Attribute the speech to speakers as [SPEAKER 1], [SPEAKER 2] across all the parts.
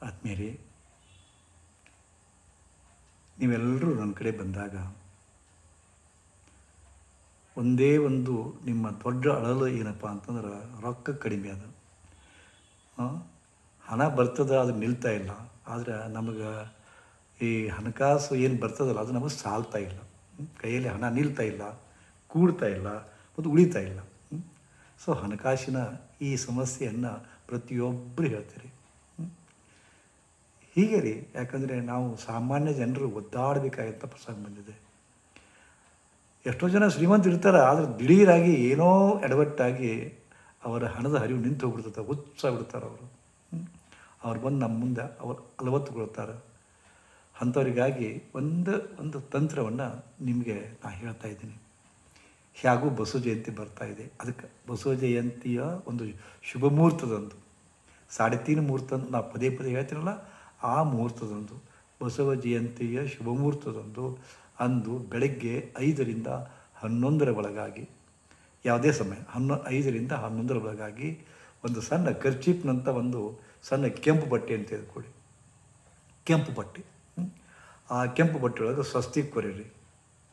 [SPEAKER 1] ಆತ್ಮೀಯರೇ, ನೀವೆಲ್ಲರೂ ನನ್ನ ಕಡೆ ಬಂದಾಗ ಒಂದೇ ಒಂದು ನಿಮ್ಮ ದೊಡ್ಡ ಅಳಲು ಏನಪ್ಪ ಅಂತಂದ್ರೆ ರೊಕ್ಕ ಕಡಿಮೆ ಅದು. ಹಣ ಬರ್ತದ ಅದು ನಿಲ್ತಾ ಇಲ್ಲ. ಆದರೆ ನಮಗೆ ಈ ಹಣಕಾಸು ಏನು ಬರ್ತದಲ್ಲ, ಅದು ನಮಗೆ ಸಾಲ್ತಾ ಇಲ್ಲ. ಕೈಯಲ್ಲಿ ಹಣ ನಿಲ್ತಾ ಇಲ್ಲ, ಕೂಡ್ತಾ ಇಲ್ಲ, ಮತ್ತು ಉಳಿತಾ ಇಲ್ಲ. ಸೊ ಹಣಕಾಸಿನ ಈ ಸಮಸ್ಯೆಯನ್ನು ಪ್ರತಿಯೊಬ್ಬರು ಹೇಳ್ತೀರಿ? ಹೀಗೆ ರೀ. ಯಾಕಂದರೆ ನಾವು ಸಾಮಾನ್ಯ ಜನರು ಒದ್ದಾಡಬೇಕಾದಂಥ ಪ್ರಸಂಗ ಬಂದಿದೆ. ಎಷ್ಟೋ ಜನ ಶ್ರೀಮಂತ ಇರ್ತಾರೆ, ಆದರೆ ದಿಢೀರಾಗಿ ಏನೋ ಎಡವಟ್ಟಾಗಿ ಅವರ ಹಣದ ಹರಿವು ನಿಂತು ಹೋಗ್ಬಿಡ್ತಾರೆ ಹುಚ್ಚ ಬಿಡ್ತಾರೆ ಅವರು. ಅವ್ರು ಬಂದು ನಮ್ಮ ಮುಂದೆ ಅವರು ಅಲವತ್ತುಗೊಳ್ತಾರೆ ಅಂಥವರಿಗಾಗಿ ಒಂದು ಒಂದು ತಂತ್ರವನ್ನು ನಿಮಗೆ ನಾನು ಹೇಳ್ತಾ ಇದ್ದೀನಿ. ಹೇಗೂ ಬಸವ ಜಯಂತಿ ಬರ್ತಾ ಇದೆ. ಅದಕ್ಕೆ ಬಸವ ಜಯಂತಿಯ ಒಂದು ಶುಭ ಮುಹೂರ್ತದಂದು. ಸಾಡೆ ತೀನ್ ಮುಹೂರ್ತ ಅಂತ ನಾವು ಪದೇ ಪದೇ ಹೇಳ್ತೀನಲ್ಲ ಆ ಮುಹೂರ್ತದಂದು, ಬಸವ ಜಯಂತಿಯ ಶುಭ ಮುಹೂರ್ತದಂದು ಅಂದು ಬೆಳಗ್ಗೆ ಐದರಿಂದ ಹನ್ನೊಂದರ ಒಳಗಾಗಿ, ಯಾವುದೇ ಸಮಯ, ಹನ್ನೊ, ಐದರಿಂದ ಹನ್ನೊಂದರ ಒಳಗಾಗಿ ಒಂದು ಸಣ್ಣ ಕರ್ಚೀಪ್ನಂಥ ಒಂದು ಸಣ್ಣ ಕೆಂಪು ಬಟ್ಟೆ ಅಂತ ತೆಗೆದುಕೊಳ್ಳಿ ಕೆಂಪು ಬಟ್ಟೆ ಆ ಕೆಂಪು ಬಟ್ಟೆ ಒಳಗೆ ಸ್ವಸ್ತಿ ಕೊರಿರಿ,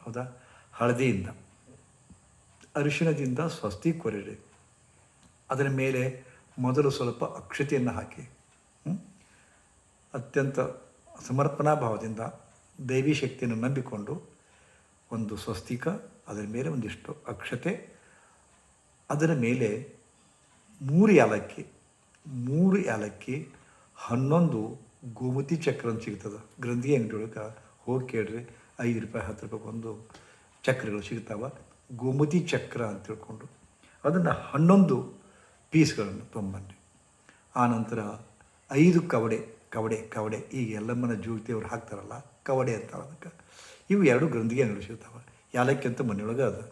[SPEAKER 1] ಹೌದಾ? ಹಳದಿಯಿಂದ, ಅರಿಶಿಣದಿಂದ ಸ್ವಸ್ತಿ ಕೊರಿರಿ. ಅದರ ಮೇಲೆ ಮೊದಲು ಸ್ವಲ್ಪ ಅಕ್ಷತೆಯನ್ನು ಹಾಕಿ? ಅತ್ಯಂತ ಸಮರ್ಪಣಾ ಭಾವದಿಂದ ದೈವಿ ಶಕ್ತಿಯನ್ನು ನಂಬಿಕೊಂಡು ಒಂದು ಸ್ವಸ್ತಿಕ, ಅದರ ಮೇಲೆ ಒಂದಿಷ್ಟು ಅಕ್ಷತೆ, ಅದರ ಮೇಲೆ ಮೂರು ಏಲಕ್ಕಿ ಮೂರು ಏಲಕ್ಕಿ ಹನ್ನೊಂದು ಗೋಮತಿ ಚಕ್ರ ಅಂತ ಸಿಗ್ತದೆ. ಗ್ರಂಥಿ ಅಂಗಡಿ ಒಳಗೆ ಹೋಗಿ ಕೇಳ್ರಿ ಐದು ರೂಪಾಯಿ, ಹತ್ತು ರೂಪಾಯಿ ಒಂದು ಚಕ್ರಗಳು ಸಿಗ್ತಾವೆ. ಗೋಮತಿ ಚಕ್ರ ಅಂತ ತಿಳ್ಕೊಂಡು ಅದನ್ನು ಹನ್ನೊಂದು ಪೀಸ್ಗಳನ್ನು ತೊಂಬನ್ನಿ ಆನಂತರ ಐದು ಕವಡೆ ಕವಡೆ ಕವಡೆ. ಈಗ ಎಲ್ಲಮ್ಮನ ಜೂಗ್ತಿಯವ್ರು ಹಾಕ್ತಾರಲ್ಲ, ಕವಡೆ ಅಂತ ಅದಕ್ಕೆ. ಇವು ಎರಡು ಗ್ರಂಥಿಗೆ ನಡೆಸಿರ್ತಾವೆ ಯಾಲಕ್ಕಿ ಅಂತ ಮನೆಯೊಳಗೆ ಅದು.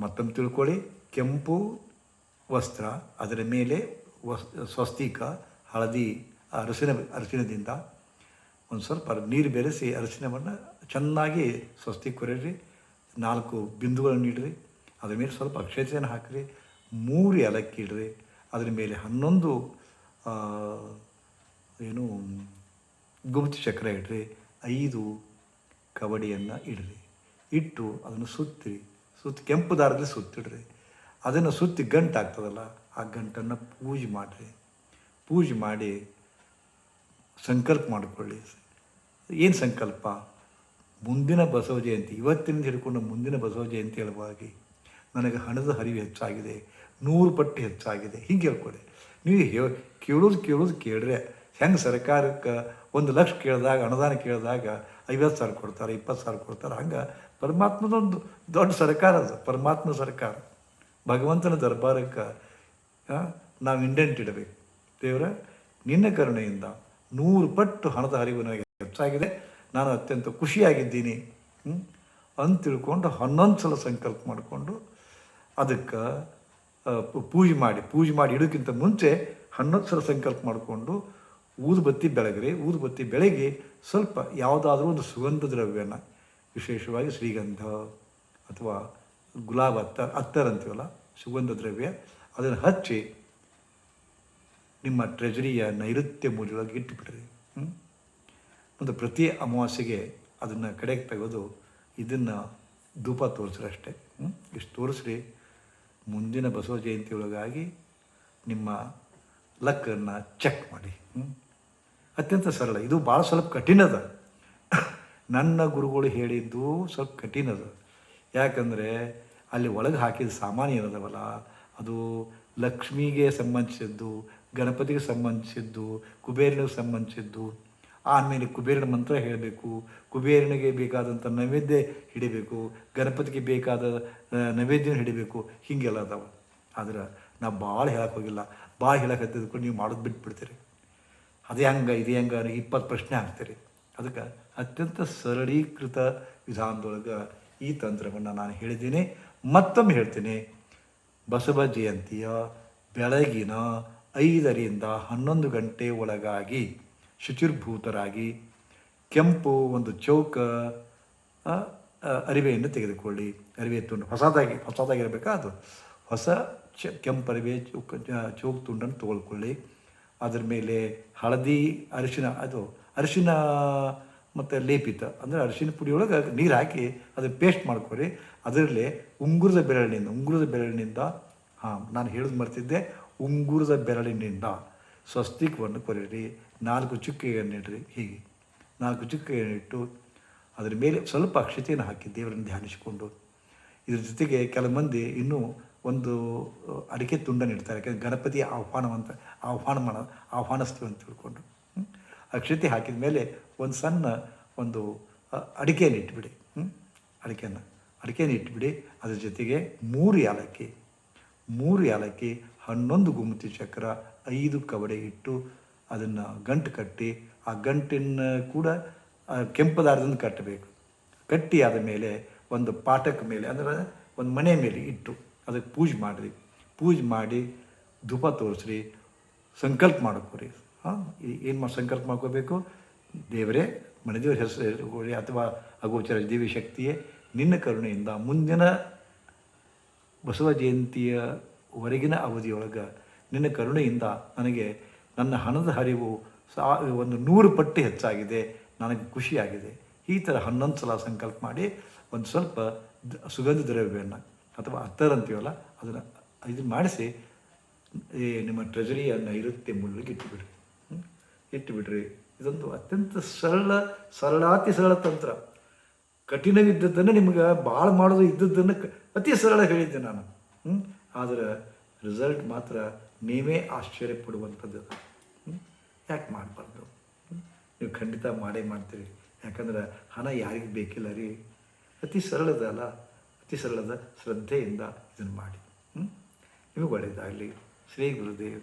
[SPEAKER 1] ಮತ್ತೊಮ್ಮೆ ತಿಳ್ಕೊಳ್ಳಿ. ಕೆಂಪು ವಸ್ತ್ರ, ಅದರ ಮೇಲೆ ವಸ್, ಸ್ವಸ್ತಿಕ, ಹಳದಿ ಅರಸಿನ, ಅರಸಿನದಿಂದ ಒಂದು ಸ್ವಲ್ಪ ನೀರು ಬೆರೆಸಿ ಅರಸಿನವನ್ನು ಚೆನ್ನಾಗಿ ಸ್ವಸ್ತಿ ಕೊರೀರಿ ನಾಲ್ಕು ಬಿಂದುಗಳನ್ನು ಇಡ್ರಿ. ಅದರ ಮೇಲೆ ಸ್ವಲ್ಪ ಅಕ್ಷತೆಯನ್ನು ಹಾಕಿರಿ. ಮೂರು ಏಲಕ್ಕಿ ಇಡ್ರಿ. ಅದರ ಮೇಲೆ ಹನ್ನೊಂದು ಏನು, ಗುಪ್ತ ಚಕ್ರ ಇಡ್ರಿ, ಐದು ಕಬಡ್ಡಿಯನ್ನು ಇಡ್ರಿ. ಇಟ್ಟು ಅದನ್ನು ಸುತ್ತಿ ಸುತ್ತಿ ಕೆಂಪು ದಾರದಲ್ಲಿ ಸುತ್ತಿಡ್ರಿ. ಅದನ್ನು ಸುತ್ತಿ ಗಂಟು ಆಗ್ತದಲ್ಲ, ಆ ಗಂಟನ್ನು ಪೂಜೆ ಮಾಡಿರಿ. ಪೂಜೆ ಮಾಡಿ ಸಂಕಲ್ಪ ಮಾಡಿಕೊಳ್ಳಿ. ಏನು ಸಂಕಲ್ಪ? ಮುಂದಿನ ಬಸವ ಜಯಂತಿ, ಇವತ್ತಿನಿಂದ ಹಿಡ್ಕೊಂಡು ಮುಂದಿನ ಬಸವ ಜಯಂತಿ ಹೇಳುವಾಗಿ, ನನಗೆ ಹಣದ ಹರಿವು ಹೆಚ್ಚಾಗಿದೆ, ನೂರು ಪಟ್ಟು ಹೆಚ್ಚಾಗಿದೆ. ಹೀಗೆ ಹೇಳ್ಕೊಳ್ಳಿ ನೀವು ಕೇಳೋದು ಕೇಳೋದು ಕೇಳ್ರೆ. ಹೆಂಗೆ ಸರ್ಕಾರಕ್ಕೆ ಒಂದು ಲಕ್ಷ ಕೇಳಿದಾಗ, ಅನುದಾನ ಕೇಳಿದಾಗ ಐವತ್ತು ಸಾವಿರ ಕೊಡ್ತಾರೆ, ಇಪ್ಪತ್ತು ಸಾವಿರ ಕೊಡ್ತಾರೆ, ಹಂಗೆ ಪರಮಾತ್ಮದೊಂದು ದೊಡ್ಡ ಸರ್ಕಾರ ಅದು ಪರಮಾತ್ಮ ಸರ್ಕಾರ ಭಗವಂತನ ದರ್ಬಾರಕ್ಕೆ ನಾವು ಇಂಡೆಂಟ್ ಇಡಬೇಕು ದೇವರ, ನಿನ್ನ ಕರುಣೆಯಿಂದ ನೂರು ಪಟ್ಟು ಹಣದ ಹರಿವು ನನಗೆ ಹೆಚ್ಚಾಗಿದೆ, ನಾನು ಅತ್ಯಂತ ಖುಷಿಯಾಗಿದ್ದೀನಿ? ಅಂತ ತಿಳ್ಕೊಂಡು ಹನ್ನೊಂದು ಸಲ ಸಂಕಲ್ಪ ಮಾಡಿಕೊಂಡು ಅದಕ್ಕೆ ಪೂಜೆ ಮಾಡಿ ಪೂಜೆ ಮಾಡಿ ಇಡೋಕ್ಕಿಂತ ಮುಂಚೆ ಹನ್ನೊಂದು ಸಲ ಸಂಕಲ್ಪ ಮಾಡಿಕೊಂಡು ಊದುಬತ್ತಿ ಬೆಳಗ್ರಿ, ಊದುಬತ್ತಿ ಬೆಳಗ್ಗೆ ಸ್ವಲ್ಪ ಯಾವುದಾದ್ರೂ ಒಂದು ಸುಗಂಧ ದ್ರವ್ಯನ, ವಿಶೇಷವಾಗಿ ಶ್ರೀಗಂಧ ಅಥವಾ ಗುಲಾಬ್ ಅತ್ತರ್ ಅತ್ತರ್ ಅಂತೀವಲ್ಲ, ಸುಗಂಧ ದ್ರವ್ಯ, ಅದನ್ನು ಹಚ್ಚಿ ನಿಮ್ಮ ಟ್ರೆಜರಿಯ ನೈಋತ್ಯ ಮೂಲೆಯೊಳಗೆ ಇಟ್ಟುಬಿಡ್ರಿ. ಒಂದು ಪ್ರತಿ ಅಮಾವಾಸ್ಯೆಗೆ ಅದನ್ನು ಕಡೆಗೆ ತೆಗೆದು ಇದನ್ನು ಧೂಪ ತೋರಿಸ್ರಿ ಅಷ್ಟೇ? ಇಷ್ಟು ತೋರಿಸ್ರಿ. ಮುಂದಿನ ಬಸವ ಜಯಂತಿ ಒಳಗಾಗಿ ನಿಮ್ಮ ಲಕ್ಕನ್ನು ಚೆಕ್ ಮಾಡಿ. ಹ್ಮ್? ಅತ್ಯಂತ ಸರಳ. ಇದು ಭಾಳ ಸ್ವಲ್ಪ ಕಠಿಣದ. ನನ್ನ ಗುರುಗಳು ಹೇಳಿದ್ದು ಸ್ವಲ್ಪ ಕಠಿಣದ. ಯಾಕಂದರೆ ಅಲ್ಲಿ ಒಳಗೆ ಹಾಕಿದ ಸಾಮಾನು ಏನದವಲ್ಲ, ಅದು ಲಕ್ಷ್ಮಿಗೆ ಸಂಬಂಧಿಸಿದ್ದು, ಗಣಪತಿಗೆ ಸಂಬಂಧಿಸಿದ್ದು ಕುಬೇರನಿಗೆ ಸಂಬಂಧಿಸಿದ್ದು. ಆಮೇಲೆ ಕುಬೇರನ ಮಂತ್ರ ಹೇಳಬೇಕು. ಕುಬೇರನಿಗೆ ಬೇಕಾದಂಥ ನೈವೇದ್ಯ ಹಿಡಿಬೇಕು. ಗಣಪತಿಗೆ ಬೇಕಾದ ನೈವೇದ್ಯನ ನೈವೇದ್ಯ ಹಿಡಿಬೇಕು. ಹೀಗೆಲ್ಲ ಅದಾವ. ಆದ್ರೆ ನಾವು ಭಾಳ ಹೇಳೋಕ್ಕೋಗಿಲ್ಲ ಹೋಗಿಲ್ಲ. ಭಾಳ ಹೇಳಕ್ಕೆ ಹತ್ತಿದ್ಕೊಂಡು ನೀವು ಮಾಡೋದು ಬಿಟ್ಬಿಡ್ತೀರಿ. ಅದೇ ಹೆಂಗೆ, ಇದು ಹೆಂಗೆ ಇಪ್ಪತ್ತು ಪ್ರಶ್ನೆ ಹಾಕ್ತೀರಿ ಅದಕ್ಕೆ ಅತ್ಯಂತ ಸರಳೀಕೃತ ವಿಧಾನದೊಳಗೆ ಈ ತಂತ್ರವನ್ನು ನಾನು ಹೇಳಿದ್ದೀನಿ. ಮತ್ತೊಮ್ಮೆ ಹೇಳ್ತೀನಿ. ಬಸವ ಜಯಂತಿಯ ಬೆಳಗಿನ ಐದರಿಂದ ಹನ್ನೊಂದು ಗಂಟೆ ಒಳಗಾಗಿ ಶುಚಿರ್ಭೂತರಾಗಿ ಕೆಂಪು ಒಂದು ಚೌಕ ಅರಿವೆಯನ್ನು ತೆಗೆದುಕೊಳ್ಳಿ. ಅರಿವೆ ತುಂಡು, ಹೊಸದಾಗಿ, ಹೊಸದಾಗಿರಬೇಕಾ ಅದು? ಹೊಸ ಚ ಕೆಂಪು ಅರಿವೆ ಚೌಕ, ಚೌಕ್ ತುಂಡನ್ನು ತೊಗೊಳ್ಕೊಳ್ಳಿ. ಅದ್ರ ಮೇಲೆ ಹಳದಿ ಅರಿಶಿನ, ಅದು ಅರಿಶಿನ ಮತ್ತು ಲೇಪಿತ, ಅಂದರೆ ಅರಿಶಿನ ಪುಡಿ ಒಳಗೆ ನೀರು ಹಾಕಿ ಅದನ್ನು ಪೇಸ್ಟ್ ಮಾಡ್ಕೊರಿ. ಅದರಲ್ಲಿ ಉಂಗುರದ ಬೆರಳಿನಿಂದ ಉಂಗುರದ ಬೆರಳಿನಿಂದ, ಹಾಂ, ನಾನು ಹೇಳೋದು ಮರ್ತಿದ್ದೆ, ಉಂಗುರದ ಬೆರಳಿನಿಂದ ಸ್ವಸ್ತಿಕವನ್ನು ಕೊರೀರಿ. ನಾಲ್ಕು ಚುಕ್ಕೆಯನ್ನು ಇಡ್ರಿ, ಹೀಗೆ. ನಾಲ್ಕು ಚುಕ್ಕೆಯನ್ನು ಇಟ್ಟು ಅದರ ಮೇಲೆ ಸ್ವಲ್ಪ ಅಕ್ಷತೆಯನ್ನು ಹಾಕಿ ದೇವರನ್ನು ಧ್ಯಾನಿಸಿಕೊಂಡು. ಇದ್ರ ಜೊತೆಗೆ ಕೆಲವು ಮಂದಿ ಇನ್ನೂ ಒಂದು ಅಡಿಕೆ ತುಂಡನ್ನು ಇಡ್ತಾರೆ ಯಾಕಂದರೆ ಗಣಪತಿಯ ಆಹ್ವಾನವಂತ, ಆಹ್ವಾನ ಮಾಡ, ಆಹ್ವಾನಿಸ್ತೀವಿ ಅಂತ ತಿಳ್ಕೊಂಡು? ಅಕ್ಷತೆ ಹಾಕಿದ ಮೇಲೆ ಒಂದು ಸಣ್ಣ ಒಂದು ಅಡಿಕೆಯನ್ನು ಇಟ್ಬಿಡಿ. ಹ್ಞೂ ಅಡಿಕೆಯನ್ನು ಅಡಿಕೆಯನ್ನು ಇಟ್ಬಿಡಿ. ಅದ್ರ ಜೊತೆಗೆ ಮೂರು ಏಲಕ್ಕಿ ಮೂರು ಯಾಲಕ್ಕಿ, ಹನ್ನೊಂದು ಗುಮ್ಮತಿ ಚಕ್ರ, ಐದು ಕವಡೆ ಇಟ್ಟು ಅದನ್ನು ಗಂಟು ಕಟ್ಟಿ, ಆ ಗಂಟಿನ ಕೂಡ ಕೆಂಪದಾರದಿಂದ ಕೆಂಪು ದಾರದಿಂದ ಕಟ್ಟಬೇಕು. ಕಟ್ಟಿ ಮೇಲೆ ಒಂದು ಪಾಠಕ ಮೇಲೆ, ಅಂದರೆ ಒಂದು ಮನೆ ಮೇಲೆ ಇಟ್ಟು ಅದಕ್ಕೆ ಪೂಜೆ ಮಾಡಿರಿ ಪೂಜೆ ಮಾಡಿ ಧೂಪ ತೋರಿಸ್ರಿ, ಸಂಕಲ್ಪ ಮಾಡ್ಕೊರಿ. ಹಾಂ ಏನು ಮಾಡಿ ಸಂಕಲ್ಪ ಮಾಡ್ಕೋಬೇಕು? ದೇವರೇ, ಮನೆದೇವ್ರ ಹೆಸರು ಅಥವಾ ಅಗೋಚರ ದೇವಿ ಶಕ್ತಿಯೇ, ನಿನ್ನ ಕರುಣೆಯಿಂದ ಮುಂದಿನ ಬಸವ ಜಯಂತಿಯವರೆಗಿನ ಅವಧಿಯೊಳಗೆ ನಿನ್ನ ಕರುಣೆಯಿಂದ ನನಗೆ ನನ್ನ ಹಣದ ಹರಿವು ಸಾ, ಒಂದು ನೂರು ಪಟ್ಟು ಹೆಚ್ಚಾಗಿದೆ, ನನಗೆ ಖುಷಿಯಾಗಿದೆ. ಈ ಥರ ಹನ್ನೊಂದು ಸಲ ಸಂಕಲ್ಪ ಮಾಡಿ, ಒಂದು ಸ್ವಲ್ಪ ಸುಗಂಧ ದ್ರವ್ಯವನ್ನು ಅಥವಾ ಅತ್ತರ್ ಅಂತೀವಲ್ಲ, ಅದನ್ನು ಇದನ್ನು ಮಾಡಿಸಿ ನಿಮ್ಮ ಟ್ರೆಜರಿಯ ನೈಋತ್ಯ ಮುಳ್ಳಿಗೆ ಇಟ್ಟುಬಿಡ್ರಿ. ಇಟ್ಟುಬಿಡ್ರಿ. ಇದೊಂದು ಅತ್ಯಂತ ಸರಳ, ಸರಳಾತಿ ಸರಳ ತಂತ್ರ. ಕಠಿಣವಿದ್ದದ್ದನ್ನು ನಿಮ್ಗೆ ಭಾಳ ಮಾಡೋದು ಇದ್ದದ್ದನ್ನು ಅತಿ ಸರಳ ಹೇಳಿದ್ದೆ ನಾನು. ಆದರೆ ರಿಸಲ್ಟ್ ಮಾತ್ರ ನೀವೇ ಆಶ್ಚರ್ಯ ಪಡುವಂಥದ್ದು ಯಾಕೆ ಮಾಡಬಾರ್ದು? ನೀವು ಖಂಡಿತ ಮಾಡೇ ಮಾಡ್ತೀರಿ. ಯಾಕಂದ್ರೆ ಹಣ ಯಾರಿಗೆ ಬೇಕಿಲ್ಲ ರೀ? ಅತಿ ಸರಳದ ಸರಳದ ಶ್ರದ್ಧೆಯಿಂದ ಇದನ್ನು ಮಾಡಿ. ನಿಮಗೆ ಒಳ್ಳೆಯದಾಗಲಿ. ಶ್ರೀ ಗುರುದೇವ್.